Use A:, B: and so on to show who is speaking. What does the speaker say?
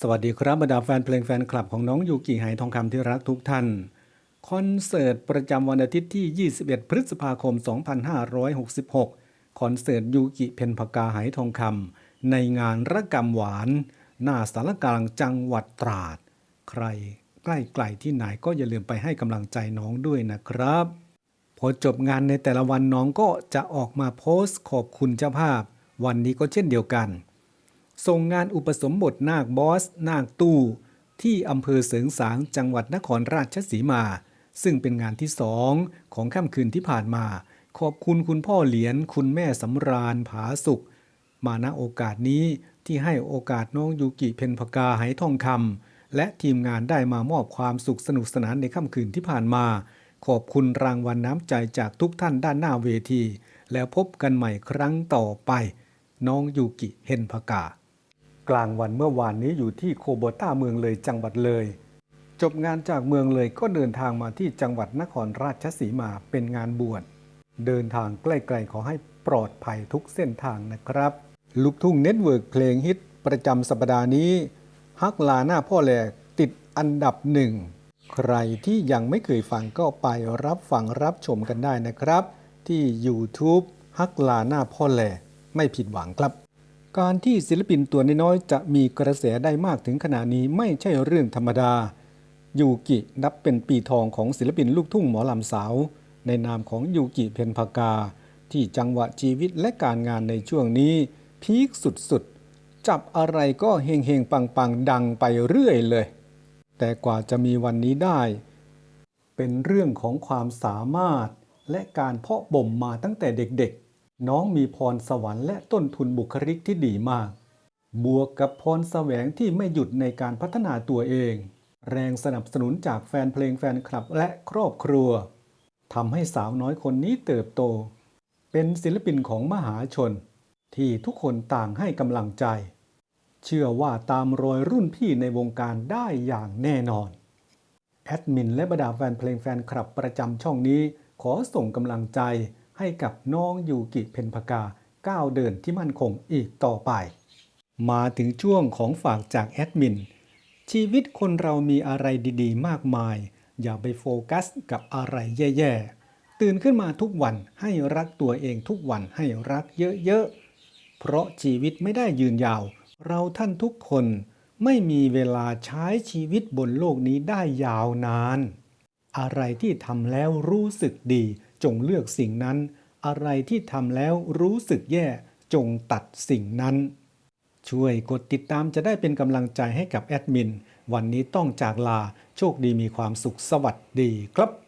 A: สวัสดีครับบรรดาแฟนเพลงแฟนคลับของน้องยูกิไหทองคำที่รักทุกท่าน คอนเสิร์ตประจำวันอาทิตย์ที่ 21 พฤษภาคม 2566 คอนเสิร์ตยูกิเพนพกาไหทองคำในงานระกำหวาน หน้าสารกลางจังหวัดตราด ใครใกล้ๆที่ไหนก็อย่าลืมไปให้กำลังใจน้องด้วยนะครับ พอจบงานในแต่ละวันน้องก็จะออกมาโพสต์ขอบคุณเจ้าภาพ วันนี้ก็เช่นเดียวกัน ส่งงานอุปสมบทนาคบอส นาคตู้ ที่อำเภอเสริงสางจังหวัดนครราชสีมา ซึ่งเป็นงานที่สองของค่ำคืนที่ผ่านมา ขอบคุณคุณพ่อเหรียญคุณแม่สำราญผาสุข มาณโอกาสนี้ที่ให้โอกาสน้องยูกิเพนพกาไหทองคำและทีมงานได้มามอบความสุขสนุกสนานในค่ำคืนที่ผ่านมา ขอบคุณรางวัลน้ำใจจากทุกท่านด้านหน้าเวที แล้วพบกันใหม่ครั้งต่อไป น้องยูกิเฮนพกา กลางวันเมื่อวานนี้อยู่ที่โคโบต้าเมืองเลยจังหวัดเลย จบงานจากเมืองเลยก็เดินทางมาที่จังหวัดนครราชสีมาเป็นงานบวชเดินทางใกล้ๆขอให้ปลอดภัยทุกเส้นทางนะครับ ลูกทุ่งเน็ตเวิร์กเพลงฮิตประจำสัปดาห์นี้ ฮักลาหน้าพ่อแหลกติดอันดับหนึ่ง ใครที่ยังไม่เคยฟังก็ไปรับฟังรับชมกันได้นะครับ ที่ YouTube ฮักลาหน้าพ่อแหลกไม่ผิดหวังครับ การที่ศิลปินตัวน้อยๆจะมีกระแสได้มากถึงขนาดนี้ไม่ใช่เรื่องธรรมดา ยูกินับเป็นปีทองของศิลปินลูกทุ่งหมอลำสาว ในนามของยูกิเพนพากา ที่จังหวะชีวิตและการงานในช่วงนี้ พีคสุดๆ จับอะไรก็เฮงเฮงๆปังๆ ดังไปเรื่อยเลย แต่กว่าจะมีวันนี้ได้ เป็นเรื่องของความสามารถและการเพาะบ่มมาตั้งแต่เด็กๆ น้องมีพรสวรรค์และต้นทุนบุคลิกที่ดีมาก บวกกับพรแสวงที่ไม่หยุดในการพัฒนาตัวเอง แรงสนับสนุนจากแฟนเพลงแฟนคลับและครอบครัวทำให้สาวน้อยคนนี้เติบโต เป็นศิลปินของมหาชน ที่ทุกคนต่างให้กำลังใจ เชื่อว่าตามรอยรุ่นพี่ในวงการได้อย่างแน่นอน แอดมินและบรรดาแฟนเพลงแฟนคลับประจำช่องนี้ขอส่งกำลังใจ ให้กับน้องยูกิเพนพกาก้าวเดินที่มั่นคงอีกต่อไป มาถึงช่วงของฝากจากแอดมิน ชีวิตคนเรามีอะไรดีๆ มากมาย อย่าไปโฟกัสกับอะไรแย่ๆ ตื่นขึ้นมาทุกวันให้รักตัวเองทุกวันให้รักเยอะๆ เพราะชีวิตไม่ได้ยืนยาว เราท่านทุกคนไม่มีเวลาใช้ชีวิตบนโลกนี้ได้ยาวนาน อะไรที่ทำแล้วรู้สึกดี จงเลือกสิ่งนั้น อะไรที่ทำแล้วรู้สึกแย่จงตัดสิ่งนั้น ช่วยกดติดตามจะได้เป็นกำลังใจให้กับแอดมิน วันนี้ต้องจากลาโชคดีมีความสุขสวัสดีครับ